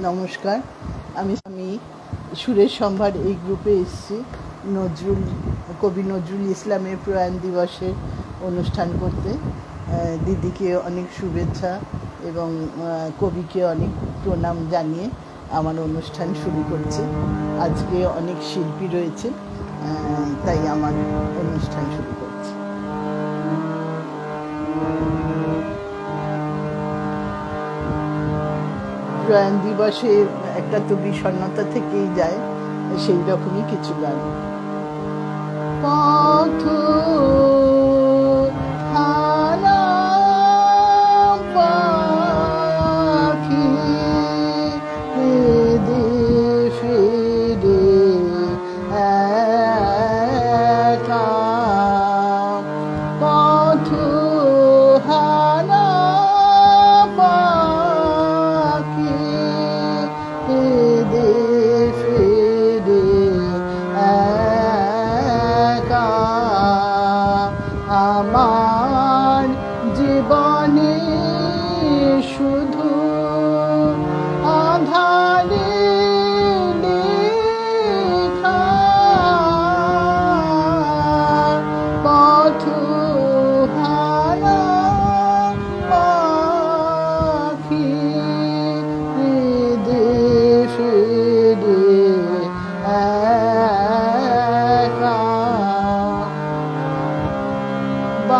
নমস্কার, আমি আমি সুরেশ সম্ভার, এই গ্রুপে এসেছি। নজরুল, কবি নজরুল ইসলামের প্রয়াণ দিবসের অনুষ্ঠান করতে। দিদিকে অনেক শুভেচ্ছা এবং কবিকে অনেক প্রণাম জানিয়ে আমার অনুষ্ঠান শুরু করছি। আজকে অনেক শিল্পী রয়েছে তাই আমার অনুষ্ঠান শুরু প্রয়াণ দিবসে একটা তো বিষণ্ণতা থেকেই যায় সেই রকমই কিছু গান। পথ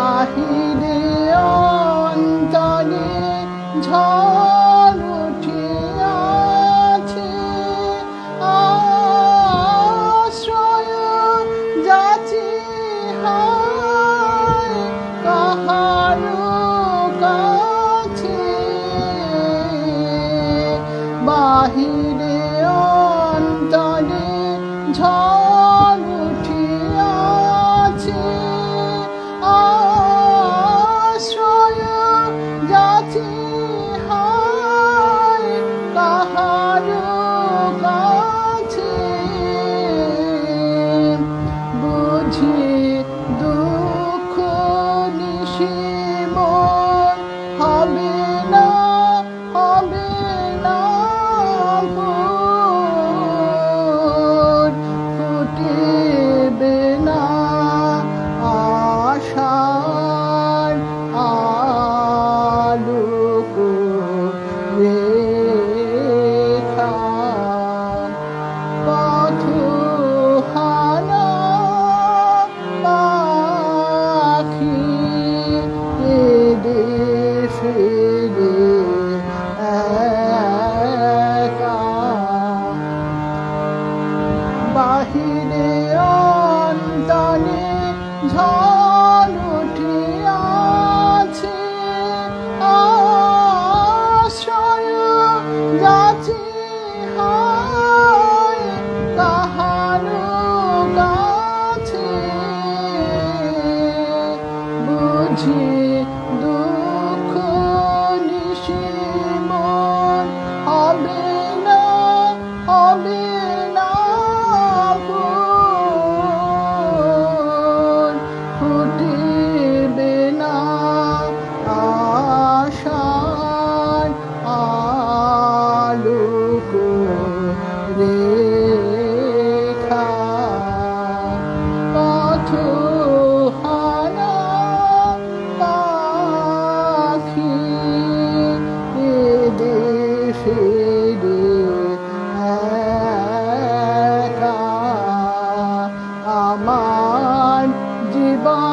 বাহিরে অন্তরে ঝড় উঠিয়াছে। আশ্রয় যাচি হায় কাহার কাছে। বাহিরে যাচি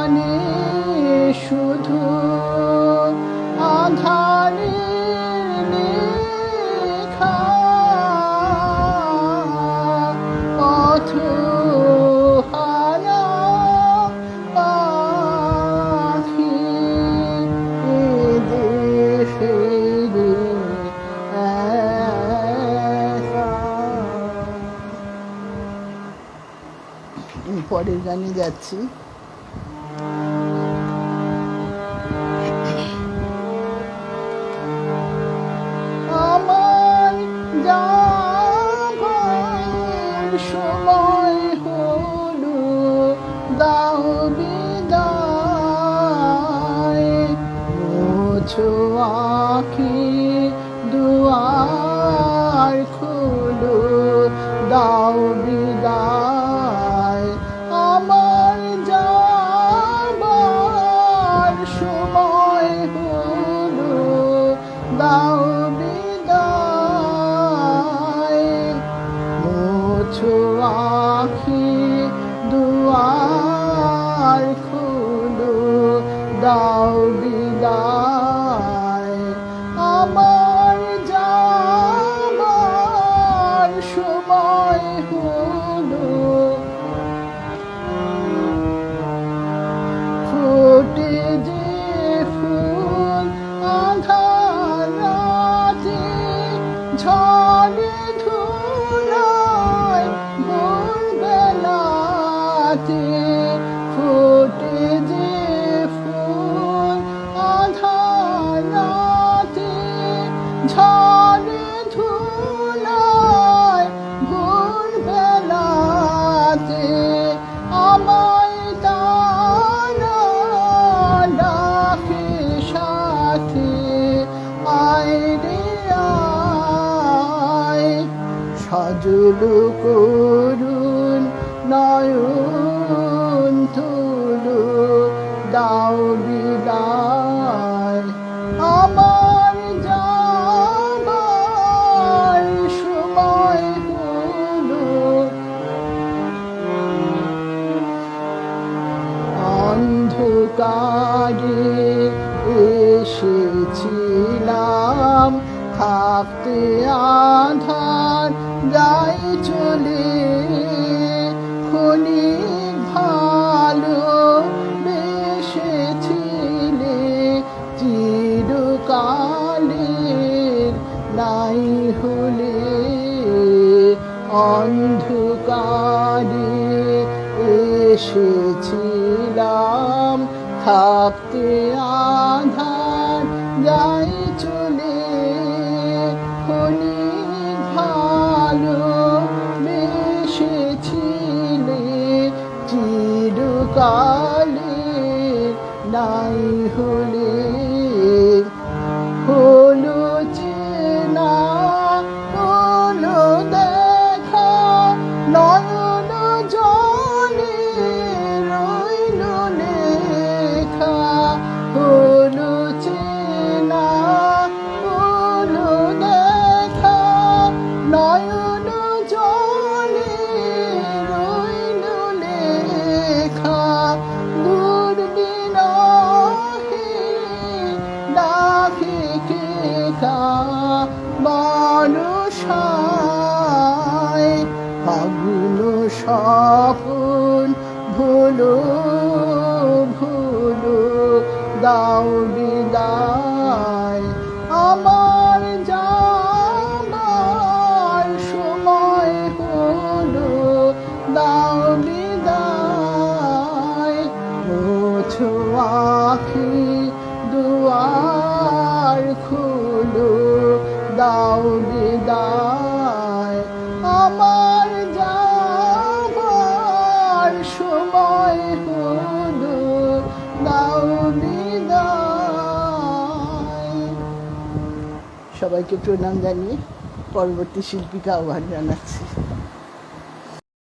জীবনে শুধু আধারে পথ হারা পাখি ফিরে পরের গানে যাচ্ছি। পাখি দুয়ার খুলু দাও সজল করুন নয়ন তুলু দাও বিদায়। আমার যাবার সময় হলো। অন্ধকারে এসেছিলাম থাকতে আধার যাই চলে ক্ষণিক ভালো বেসেছিলে চিরকালের নাই হলে অন্ধকারে এসেছিলাম থাকতে আধার যাই চলে চিরকালে নাই হলো মানুষায় ফাগুন স্বপন ভুলো আমার যাবার সময় হলো দাও সবাইকে প্রণাম জানিয়ে পরবর্তী শিল্পীকে আহ্বান জানাচ্ছি।